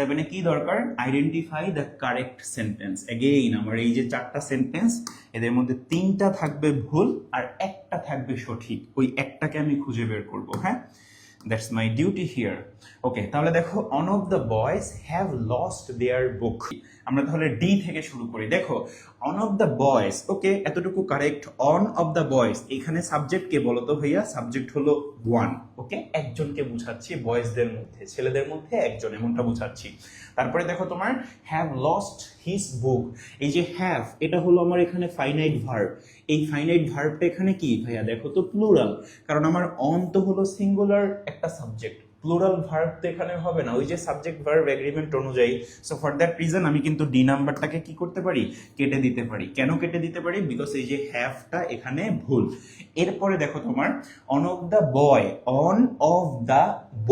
সেভেনে কি দরকার? Identify the correct sentence again আমার এই যে চারটা সেন্টেন্স এদের মধ্যে তিনটা থাকবে ভুল আর একটা থাকবে সঠিক। ওই একটাকে আমি খুঁজে বের করব হ্যাঁ? That's my duty here okay তাহলে দেখো one of the boys have lost their book আমরা তাহলে ডি থেকে শুরু করি। দেখো one of the boys okay এতটুকু correct one of the boys এখানে সাবজেক্ট কে বলো তো ভাইয়া? সাবজেক্ট হলো ওয়ান ওকে একজনকে বুঝাচ্ছি বয়েজদের মধ্যে, ছেলেদের মধ্যে একজন, এমনটা বুঝাচ্ছি। তারপরে দেখো তোমার হ্যাভ লস্ট হিজ বুক এই যে হ্যাভ এটা হলো আমার এখানে ফাইনাইট ভার্ব এই ফাইনাইট ভার্বটা এখানে কি ভাইয়া? দেখো তো প্লুরাল কারণ আমার অন তো হলো সিঙ্গুলার একটা সাবজেক্ট প্লুরাল ভার্ব তো এখানে হবে না, ওই যে সাবজেক্ট ভার্ব এগ্রিমেন্ট অনুযায়ী। সো ফর দ্যাট রিজন আমি কিন্তু ডি নাম্বারটাকে কি করতে পারি? কেটে দিতে পারি। কেন কেটে দিতে পারি? বিকজ এই যে হ্যাভটা এখানে ভুল। এরপরে দেখো তোমার one of the boy one of the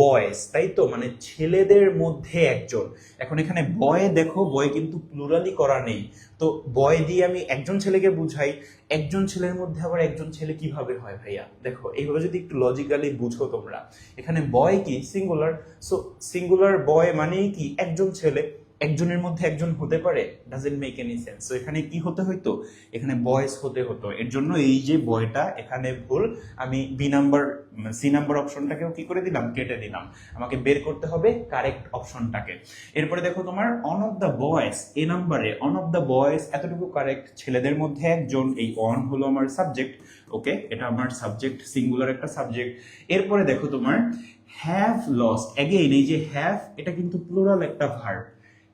boys তাই তো? মানে ছেলেদের মধ্যে একজন। এখন এখানে বয় দেখো বয় কিন্তু প্লুরালি করা নেই। তো বয় দিয়ে আমি একজন ছেলেকে বুঝাই, একজন ছেলের মধ্যে আবার একজন ছেলে কীভাবে হয় ভাইয়া? দেখো, এইভাবে যদি একটু লজিক্যালি বুঝো তোমরা। এখানে বয় কি? সিঙ্গুলার সো সিঙ্গুলার বয় মানেই কি? একজন ছেলে। একজনের মধ্যে একজন হতে পারে ডাজেন্ট মেক এনি সেন্স তো এখানে কি হতে হইতো? এখানে বয়েস হতে হতো। এর জন্য এই যে বয়টা এখানে ভুল, আমি বি নাম্বার সি নাম্বার অপশনটাকেও কি করে দিলাম? কেটে দিলাম। আমাকে বের করতে হবে কারেক্ট অপশনটাকে এরপরে দেখো তোমার one of the boys A নাম্বারে অন অফ দ্য বয়েস এতটুকু কারেক্ট ছেলেদের মধ্যে একজন, এই অন হলো আমার সাবজেক্ট ওকে এটা আমার সাবজেক্ট সিঙ্গুলার একটা সাবজেক্ট এরপরে দেখো তোমার হ্যাভ লস্ট অ্যাগেইন এই যে হ্যাভ এটা কিন্তু প্লুরাল একটা ভার্ব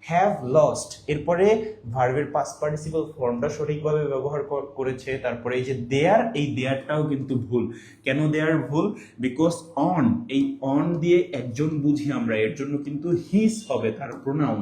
হ্যাভ লস্ট এরপরে ভার্বের পাস পার্টিসিপাল ফর্মটা সঠিকভাবে ব্যবহার করেছে। তারপরে এই যে দেয়ার এই দেয়ারটাও কিন্তু ভুল। কেন দেয়ার ভুল? বিকজ অন এই অন দিয়ে একজন বুঝি আমরা, এর জন্য কিন্তু হিস হবে তার প্রোনাউন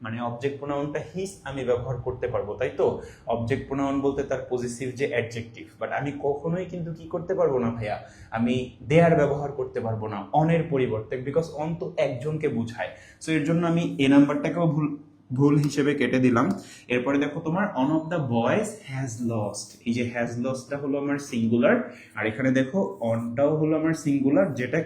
মানে অবজেক্ট প্রোনাউনটা হিস আমি ব্যবহার করতে পারব, তাই তো? অবজেক্ট প্রোনাউন বলতে তার পজিটিভ যে অ্যাডজেক্টিভ বাট আমি কখনোই কিন্তু কি করতে পারব না ভাইয়া? আমি দেয়ার ব্যবহার করতে পারব না অনের পরিবর্তে বিকজ অন তো একজনকে বুঝায়। সো এর জন্য আমি এ নাম্বারটাকেও ভুল ভুল হিসেবে কেটে দিলাম। এরপরে দেখো তোমার one of the boys has lost এই যে হ্যাজ লস্টটা হলো আমার সিঙ্গুলার আর এখানে দেখো অনটাও হলো আমার সিঙ্গুলার যেটা